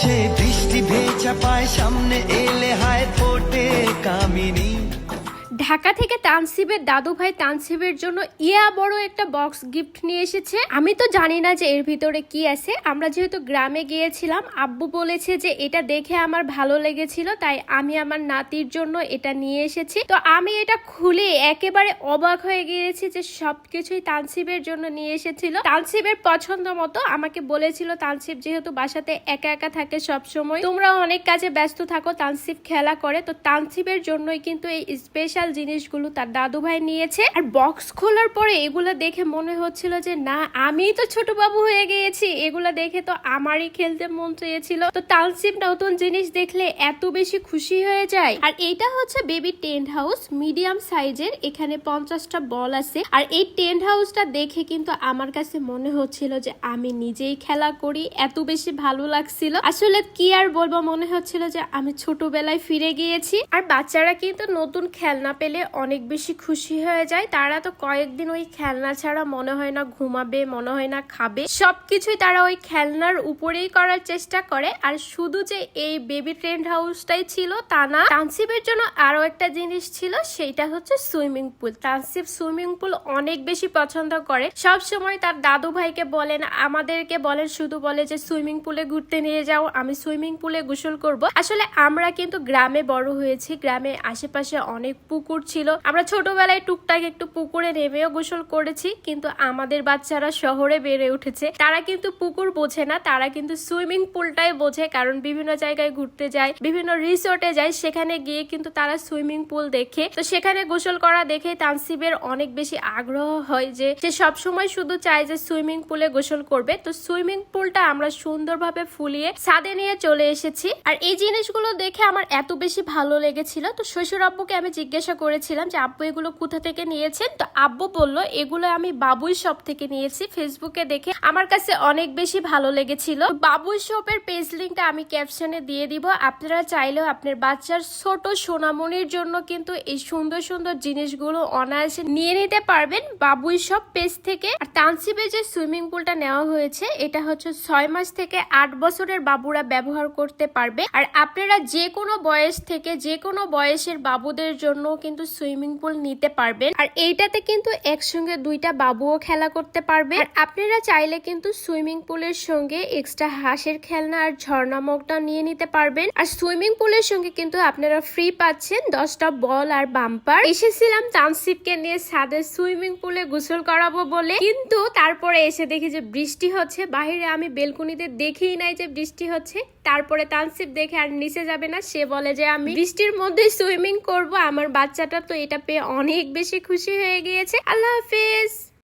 সে বৃষ্টি ভেজা পায় সামনে এলে ঢাকা থেকে তানসিবের দাদু ভাই তানসিবের জন্য ইয়া বড় একটা বক্স গিফট নিয়ে এসেছে। আমি তো জানি না যে এর ভিতরে কি আছে। আমরা যেহেতু গ্রামে গিয়েছিলাম, আব্বু বলেছে যে এটা দেখে আমার ভালো লেগেছিল, তাই আমি আমার নাতির জন্য এটা নিয়ে এসেছি। তো আমি এটা খুলে একেবারে অবাক হয়ে গিয়েছি যে সবকিছুই তানসিবের জন্য নিয়ে এসেছিল। তানসিবের পছন্দ মতো আমাকে বলেছিল, তানসিব যেহেতু বাসাতে একা একা থাকে সব সময় তোমরা অনেক কাজে ব্যস্ত থাকো, তানসিব খেলা করে। তো তানসিবের জন্যই কিন্তু এই স্পেশাল জিনিসগুলো তার দাদু ভাই নিয়েছে। আর বক্স খোলার পরে এগুলো দেখে মনে হচ্ছিল যে, না আমি তো ছোট বাবু হয়ে গিয়েছি। এগুলো দেখে তো আমারই খেলতে মন চেয়েছিল। তো তালসিম নতুন জিনিস দেখলে এত বেশি খুশি হয়ে যায়। আর এটা হচ্ছে বেবি টেন্ট হাউস মিডিয়াম সাইজের এখানে পঞ্চাশটা বল আছে। আর এই টেন্ট হাউসটা দেখে কিন্তু আমার কাছে মনে হচ্ছিল যে, আমি নিজেই খেলা করি। এত বেশি ভালো লাগছিল। আসলে কি আর বলব, মনে হচ্ছিল যে, আমি ছোটবেলায় ফিরে গিয়েছি। আর বাচ্চারা কিন্তু নতুন খেলনা পেলে অনেক বেশি খুশি হয়ে যায়। তারা তো কয়েকদিন ওই খেলনা ছাড়া মনে হয় না ঘুমাবে, মনে হয় না খাবে। সবকিছুই তারা ওই খেলনার উপরেই করার চেষ্টা করে। আর শুধু যে এই বেবি ট্রেন্ড হাউসটাই ছিল তা না তানসিবের জন্য আরও একটা জিনিস ছিল, সেইটা হচ্ছে swimming pool. Tansib swimming pool অনেক বেশি পছন্দ করে। সব সময় তার দাদু ভাইকে বলেন, আমাদেরকে বলেন, শুধু বলে যে সুইমিং পুলে ঘুরতে নিয়ে যাও, আমি সুইমিং পুলে গোসল করব। আসলে আমরা কিন্তু গ্রামে বড় হয়েছি, গ্রামে আশেপাশে অনেক পুকুর ছিল। আমরা ছোটবেলায় টুকটাক একটু পুকুরে নেমেও গোসল করেছি, কিন্তু আমাদের বাচ্চারা শহরে বেড়ে উঠেছে। তারা কিন্তু পুকুর বোঝে না, তারা কিন্তু সুইমিং পুলটাই বোঝে, কারণ বিভিন্ন জায়গায় ঘুরতে যায়, বিভিন্ন রিসোর্টে যায়, সেখানে গিয়ে কিন্তু তারা সুইমিং পুল দেখে। তো সেখানে গোসল করা দেখে তানসিবের অনেক বেশি আগ্রহ হয় যে সে সবসময় শুধু চায় যে সুইমিং পুলে গোসল করবে। তো সুইমিং পুলটা আমরা সুন্দরভাবে ফুলিয়ে ছাদে নিয়ে চলে এসেছি। আর এই জিনিসগুলো দেখে আমার এত বেশি ভালো লেগেছিল। তো শ্বশুর আব্বুকে আমি জিজ্ঞাসা করেছিলাম যে, আব্বু এগুলো কোথা থেকে নিয়েছেন? তো আব্বু বলল, এগুলো আমি বাবুই শপ থেকে নিয়েছি। ফেসবুকে দেখে আমার কাছে অনেক বেশি ভালো লেগেছিল। বাবুই শপের পেজ লিঙ্কটা আমি ক্যাপশনে দিয়ে দিব। আপনারা চাইলেও আপনার বাচ্চার ছোট সোনামনির জন্য কিন্তু এই সুন্দর সুন্দর জিনিসগুলো অনায়াসে নিয়ে নিতে পারবেন বাবুই শপ পেজ থেকে। আর তানসিবে যে সুইমিং পুলটা নেওয়া হয়েছে, এটা হচ্ছে ছয় মাস থেকে আট বছরের বাবুরা ব্যবহার করতে পারবে। আর আপনারা যে কোনো বয়স থেকে যে কোনো বয়সের বাবুদের জন্য কিন্তু সুইমিং পুল নিতে পারবেন। আর এইটাতে কিন্তু একসঙ্গে দুইটা বাবুও খেলা করতে পারবে। আর আপনারা চাইলে কিন্তু সুইমিং পুলের সঙ্গে এক্সট্রা হাঁসের খেলনা আর ঝর্ণা মগটা নিয়ে নিতে পারবেন। আর সুইমিং পুলের সঙ্গে কিন্তু আপনারা ফ্রি পাচ্ছেন দশটা বল আর বাম্পার। এসেছিলাম তানসিবকে নিয়ে ছাদে সুইমিং পুলে গোসল করাবো বলে। কিন্তু তারপরে এসে দেখি যে বৃষ্টি হচ্ছে। বাহিরে আমি বেলকুনিতে দেখেই নাই যে বৃষ্টি হচ্ছে। তারপরে তানসিব দেখে আর নিচে যাবে না। সে বলে যে আমি বৃষ্টির মধ্যে সুইমিং করব। আমার বাচ্চাটা তো এটা পেয়ে অনেক বেশি খুশি হয়ে গিয়েছে। আল্লাহ হাফিজ।